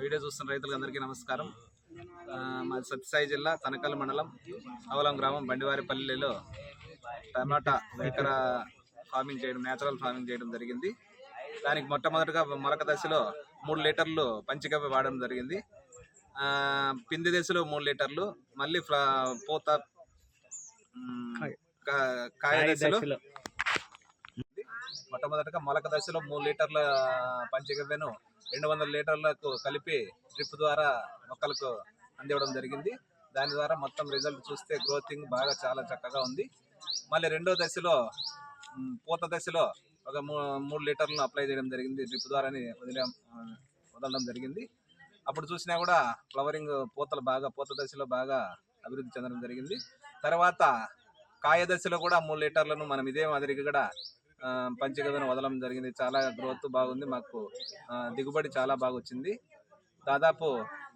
Video చూస్తున్న రైతులందరికీ నమస్కారం. మాది సత్యసాయి జిల్లా తనకల్ మండలం అవలం గ్రామం బండివారిపల్లిలో టమాటా ఎకర ఫార్మింగ్ చేయడం నేచురల్ ఫార్మింగ్ చేయడం జరిగింది. దానికి మొట్టమొదటిగా మొలక దశలో మూడు లీటర్లు పంచగవ్య వాడడం జరిగింది. పిండి దశలో మూడు లీటర్లు మళ్ళీ ఫ్లా పూత కాయ. దశలో. మొట్టమొదటిగా మొలక దశలో మూడు లీటర్ల పంచగవ్యను రెండు వందల లీటర్లకు కలిపి డ్రిప్ ద్వారా మొక్కలకు అందివ్వడం జరిగింది. దాని ద్వారా మొత్తం రిజల్ట్ చూస్తే గ్రోతింగ్ బాగా చాలా చక్కగా ఉంది. మళ్ళీ రెండో దశలో పూత దశలో ఒక మూ మూడు లీటర్లను అప్లై చేయడం జరిగింది. డ్రిప్ ద్వారానే వదిలే వదలడం జరిగింది. అప్పుడు చూసినా కూడా ఫ్లవరింగ్ పూతలు బాగా పూత దశలో బాగా అభివృద్ధి చెందడం జరిగింది. తర్వాత కాయ దశలో కూడా మూడు లీటర్లను మనం ఇదే మాదిరిగా కూడా పంచగవ్యను వదలడం జరిగింది. చాలా గ్రోత్ బాగుంది. మాకు దిగుబడి చాలా బాగా వచ్చింది దాదాపు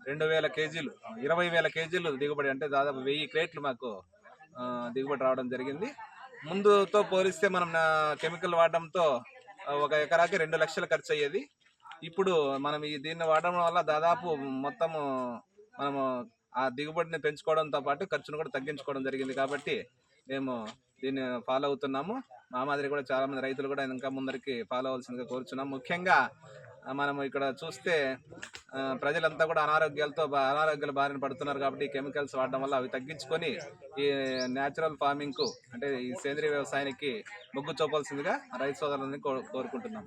రెండు వేల కేజీలు ఇరవై వేల కేజీలు దిగుబడి అంటే దాదాపు వెయ్యి క్రేట్లు మాకు దిగుబడి రావడం జరిగింది. ముందుతో పోలిస్తే మనం కెమికల్ వాడడంతో ఒక ఎకరాకి రెండు లక్షలు ఖర్చు అయ్యేది ఇప్పుడు మనం ఈ దీన్ని వాడడం వల్ల దాదాపు మొత్తము మనము ఆ దిగుబడిని పెంచుకోవడంతో పాటు ఖర్చును కూడా తగ్గించుకోవడం జరిగింది కాబట్టి మేము దీన్ని ఫాలో అవుతున్నాము. మా మాదిరి కూడా చాలా మంది రైతులు కూడా ఇంకా ముందరికి ఫాలో అవ్వాల్సిందిగా కోరుచున్నాం. ముఖ్యంగా మనము ఇక్కడ చూస్తే ప్రజలంతా కూడా అనారోగ్యాలతో బా- అనారోగ్యాల బారిన పడుతున్నారు కాబట్టి కెమికల్స్ వాడడం వల్ల అవి తగ్గించుకొని ఈ న్యాచురల్ ఫార్మింగ్కు అంటే ఈ సేంద్రియ వ్యవసాయానికి మొగ్గు చూపాల్సిందిగా రైతు సోదరులని కో- కోరుకుంటున్నాం.